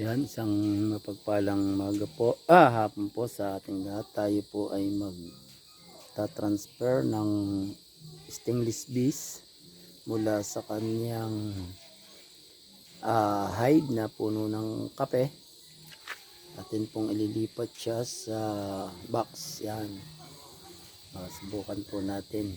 Yan, isang mapagpalang maga po, ah, hapon po sa ating lahat. Tayo po ay mag transfer ng stainless bees mula sa kanyang ah, hide na puno ng kape. Atin pong ililipat siya sa box. Yan. Ah, subukan po natin.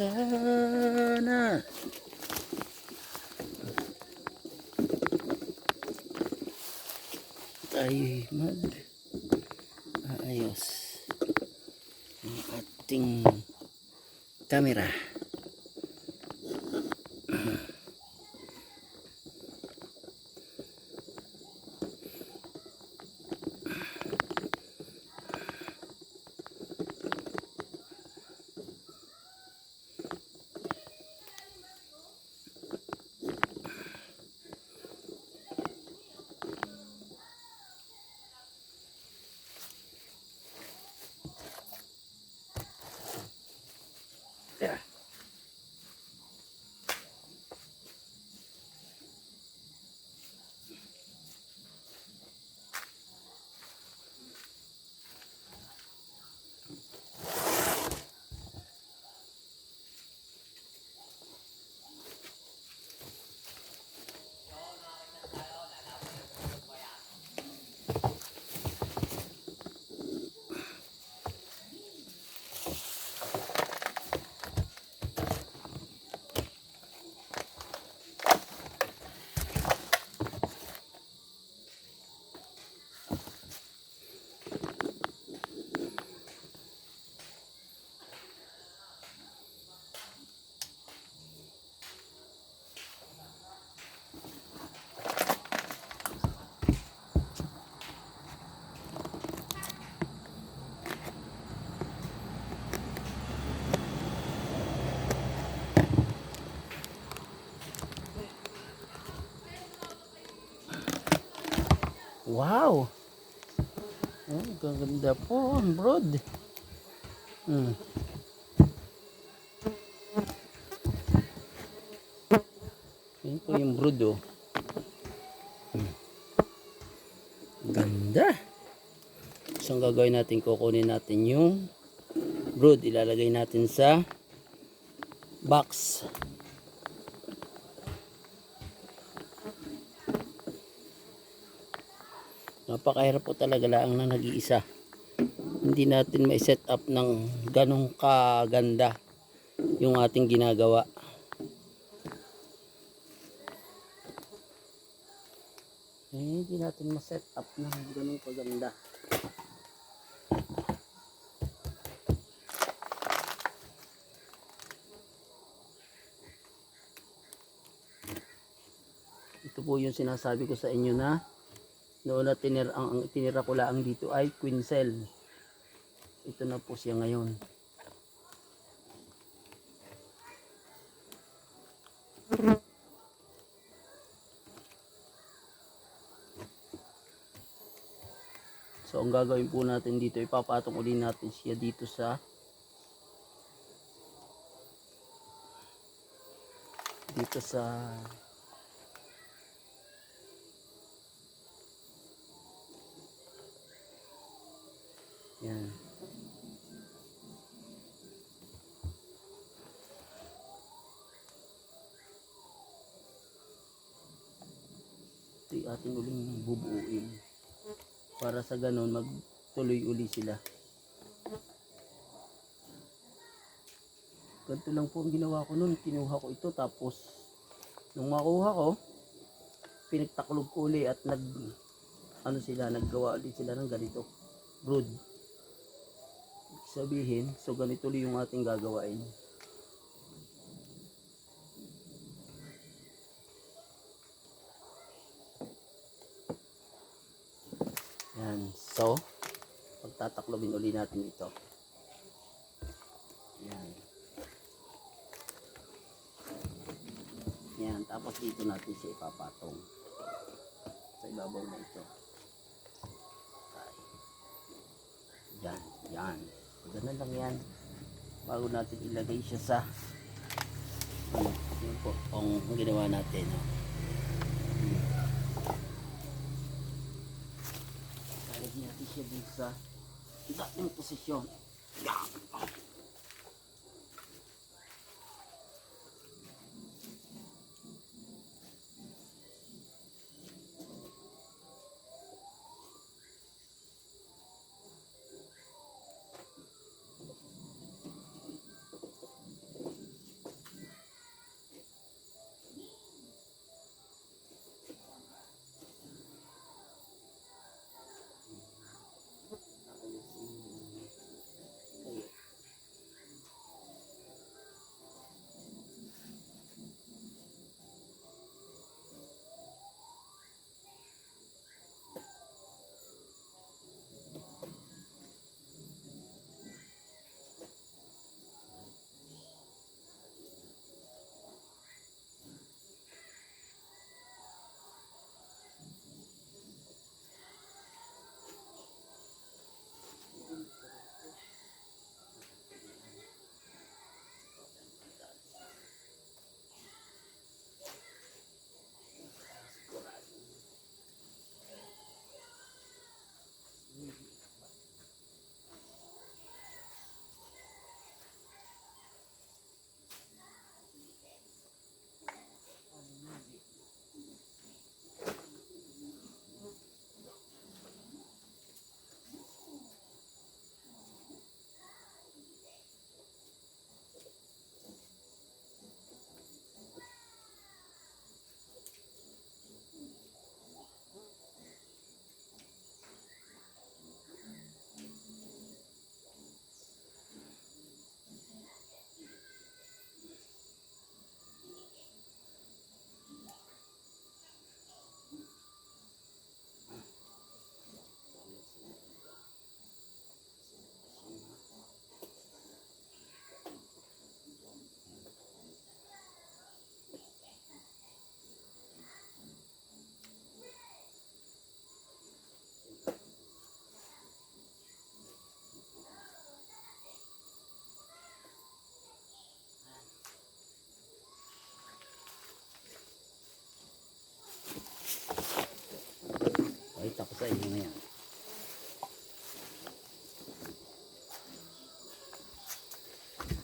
Sana. Tayo mag ayos ang ating camera. Wow! Oh, gaganda po, ang broad. Hmm. Yan po yung brood oh. Hmm. Ganda. So ang gagawin natin, kukunin natin yung brood. Ilalagay natin sa box. Napakahirap po talaga lang na nag-iisa. Hindi natin may set up ng ganong kaganda yung ating ginagawa. Eh, hindi natin ma-set up ng ganong kaganda. Ito po yung sinasabi ko sa inyo na noon na tinira, ang, ang tinira ko lang dito ay quincel. Ito na po siya ngayon. So ang gagawin po natin dito, ipapatong uli natin siya dito sa dito sa yan ito yung ating uling bubuuin. Para sa ganon magtuloy uli sila. Ganito lang po ang ginawa ko nun. Kinuha ko ito tapos nung makuha ko pinagtaklog ko uli at nag ano sila naggawa ulit sila ng ganito. Brood sabihin so ganito ulit yung ating gagawain Yan. So, pagtataklobin uli natin ito. Yan. Yan. Tapos dito natin siya ipapatong. Sa ibabaw na ito. Yan. Yan. Ganun lang yan. Bago natin ilagay siya sa ano, yun po, ang ginawa natin. No? Lalagyan natin siya dito sa dating posisyon. Yan.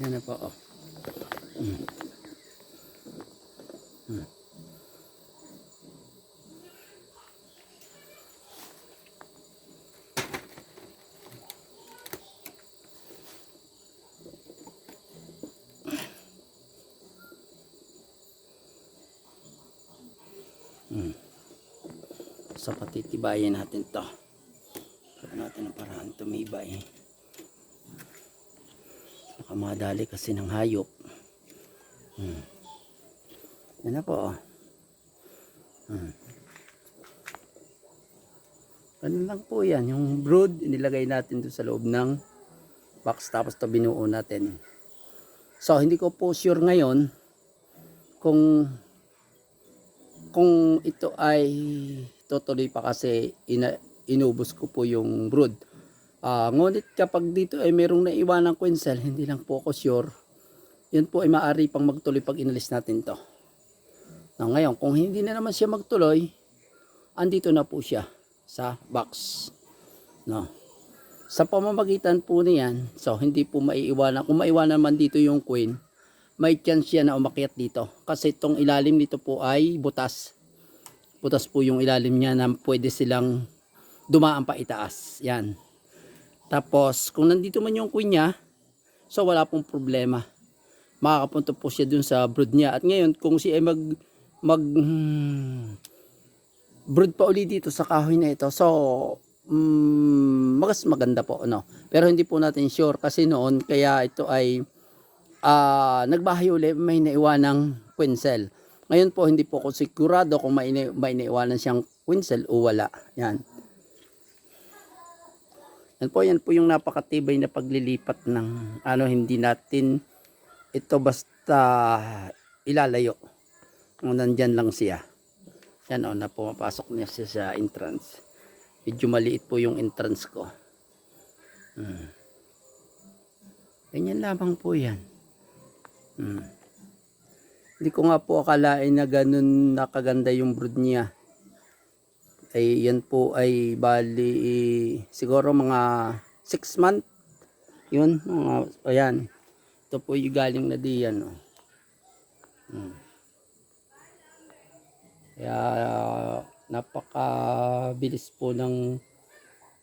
Yan na po. Oh. Mm. Mm. Mm. So patitibayin natin to. Gawin natin ang paraan tumibay. Baka madali kasi ng hayop. Hmm. Yan na po. oh. Hmm. Ganun lang po yan. Yung brood, inilagay natin doon sa loob ng box tapos to binuo natin. So, hindi ko po sure ngayon kung kung ito ay tutuloy pa kasi ina, inubos ko po yung brood. Ah, ngunit kapag dito ay merong naiwan ng queen cell, hindi lang po ako sure. Yun po ay maaari pang magtuloy pag inalis natin to. Now, ngayon, kung hindi na naman siya magtuloy, andito na po siya sa box. No. Sa pamamagitan po niyan, so hindi po maiiwanan. Kung maiwanan man dito yung queen, may chance siya na umakyat dito. Kasi itong ilalim nito po ay butas. Butas po yung ilalim niya na pwede silang dumaan pa itaas. Yan. Tapos, kung nandito man yung queen niya, so wala pong problema. Makakapunta po siya dun sa brood niya. At ngayon, kung siya ay mag, mag, hmm, brood pa uli dito sa kahoy na ito. So, mm, mas maganda po. No? Pero hindi po natin sure kasi noon, kaya ito ay ah nagbahay uli, may naiwanang queen cell. Ngayon po, hindi po ako sigurado kung may, may naiwanan siyang queen cell o wala. Yan. Yan po, yan po yung napakatibay na paglilipat ng ano, hindi natin ito basta ilalayo. Kung nandyan lang siya. Yan o, na pumapasok niya siya sa entrance. Medyo maliit po yung entrance ko. Hmm. Ganyan lamang po yan. Hmm. Hindi ko nga po akalain na ganun nakaganda yung brood niya. Ay yan po ay bali siguro mga 6 month. Yun, mga ayan. Ito po yung galing na diyan. Oh. Hmm. Kaya napakabilis po ng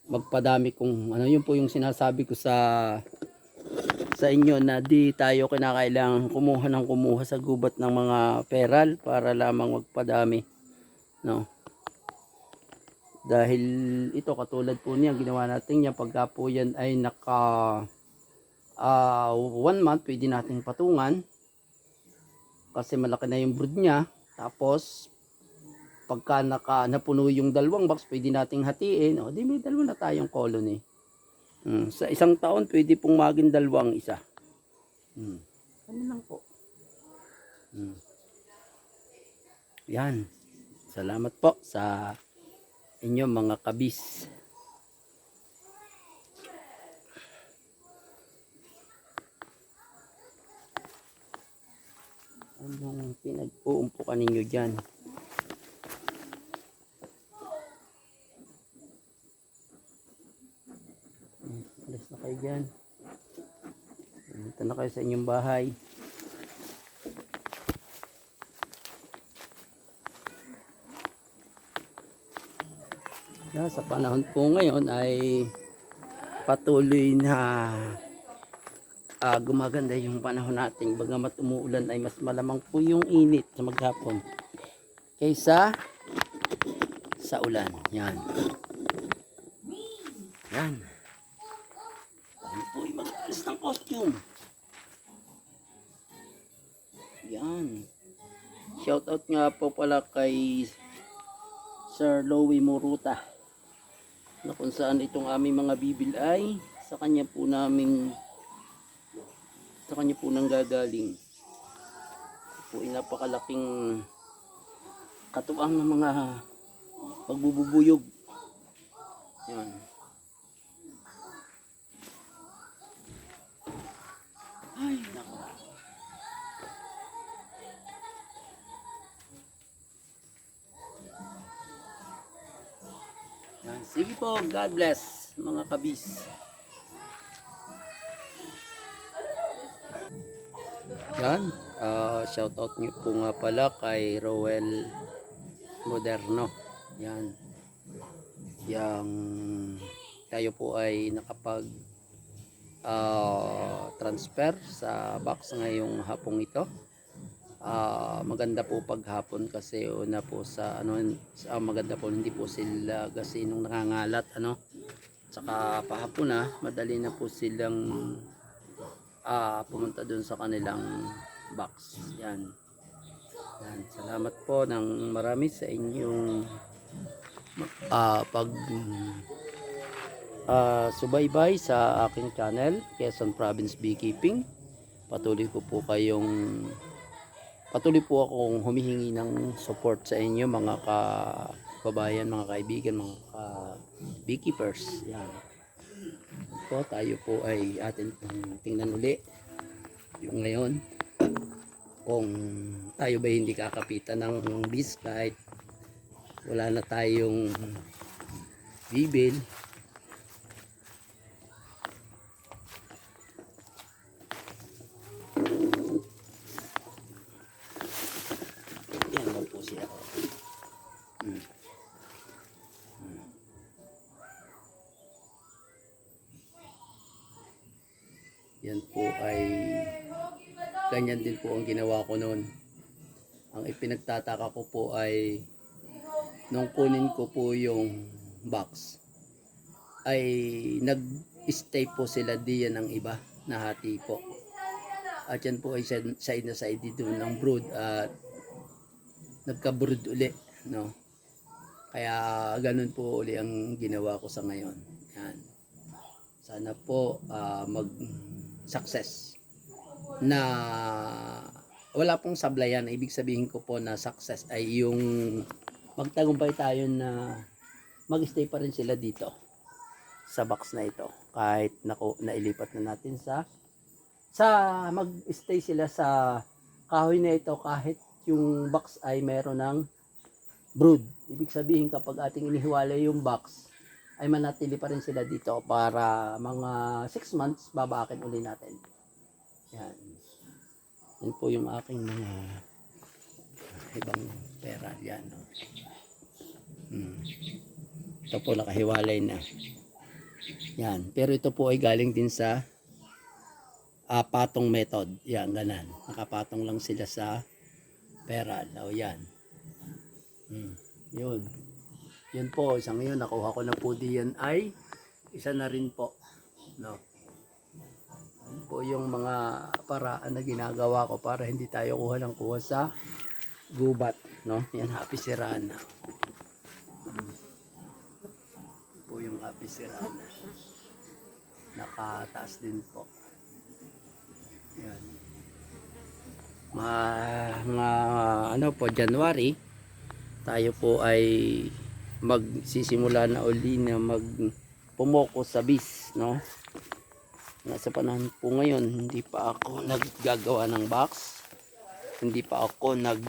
magpadami kung ano yun po yung sinasabi ko sa sa inyo na di tayo kinakailangan kumuha ng kumuha sa gubat ng mga peral para lamang magpadami no dahil ito katulad po niya ginawa natin yan pagka po yan ay naka ah, one month pwede nating patungan kasi malaki na yung brood niya tapos pagka naka, napuno yung dalawang box, pwede nating hatiin. O, di may dalawa na tayong colony. Hmm. Sa isang taon, pwede pong maging dalawang isa. Hmm. Ano lang po. Hmm. Yan. Salamat po sa inyo mga kabis. Anong pinag-uumpukan ninyo dyan? Alis na kayo dyan. Pumunta na kayo sa inyong bahay. Yeah, sa panahon po ngayon ay patuloy na ah, gumaganda yung panahon natin. Bagamat umuulan ay mas malamang po yung init sa maghapon kaysa sa ulan. Yan. Yan. Tayo po ay mag-alis ng costume. Yan. Shoutout nga po pala kay Sir Louie Muruta na kung saan itong aming mga bibil ay sa kanya po naming sa kanya po nang gagaling. Po ay napakalaking katuwang ng mga pagbububuyog. Yan. Sige po, God bless mga kabis. Yan, ah shout out niyo po nga pala kay Rowel Moderno. Yan. Yang tayo po ay nakapag ah, transfer sa box ngayong hapong ito. Ah, maganda po paghapon kasi una po sa ano sa maganda po hindi po sila kasi nung nangangalat ano? Saka pahapon na madali na po silang ah, pumunta dun sa kanilang box. Yan. Yan salamat po ng marami sa inyong ah, pag ah, subaybay sa aking channel Quezon Province Beekeeping. Patuloy ko po kayong patuloy po akong humihingi ng support sa inyo mga ka kabayan, mga kaibigan, mga ka beekeepers. Yan. Po, tayo po ay atin pong tingnan uli yung ngayon kung tayo ba hindi kakapitan ng bees kahit wala na tayong bibil yan lang po siya Hmm. Hmm. Yan po ay ganyan din po ang ginawa ko noon. Ang ipinagtataka ko po ay nung kunin ko po yung box ay nag-stay po sila diyan ng iba na hati po. At yan po ay side na side dito ng brood at nagka-brood uli no? Kaya ganun po uli ang ginawa ko sa ngayon. Yan. Sana po ah, mag success na wala pong sablayan. Ibig sabihin ko po na success ay yung magtagumpay tayo na magstay pa rin sila dito sa box na ito. Kahit naku, nailipat na natin sa sa magstay sila sa kahoy na ito kahit yung box ay meron ng brood. Ibig sabihin kapag ating inihiwalay yung box ay manatili pa rin sila dito para mga 6 months babakin uli natin yan yan po yung aking mga ibang pera yan no? Hmm. Ito po nakahiwalay na. Yan. Pero ito po ay galing din sa ah, patong method. Yan, ganan. Nakapatong lang sila sa pera. O yan. Hmm. Yun. Yun po. Isang yun. Nakuha ko na po diyan ay isa na rin po. No. Yan po yung mga paraan na ginagawa ko para hindi tayo kuha ng kuha sa gubat. No? Yan, happy sirana po yung happy sirana. Nakataas din po. Yan. Ma, mga ano po, January, tayo po ay magsisimula na uli na mag pumoko sa bis, no? Nasa panahon po ngayon, hindi pa ako naggagawa ng box. Hindi pa ako nag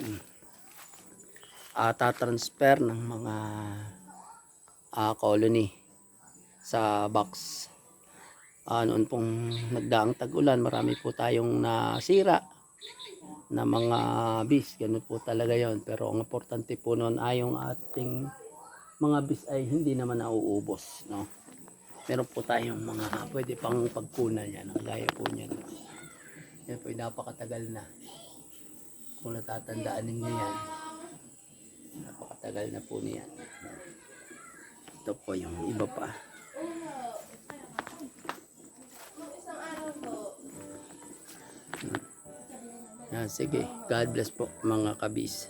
uh, transfer ng mga ah, colony sa box. Ah, noon pong nagdaang tag-ulan, marami po tayong nasira na mga bis. Ganun po talaga yon Pero ang importante po noon ay yung ating mga bis ay hindi naman nauubos. No? Meron po tayong mga pwede pang pagkunan yan. Ang gaya po niyan. Yan po napakatagal na. Kung natatandaan ninyo yan, napakatagal na po niyan. Ito po yung iba pa. Ah, sige, God bless po mga kabis.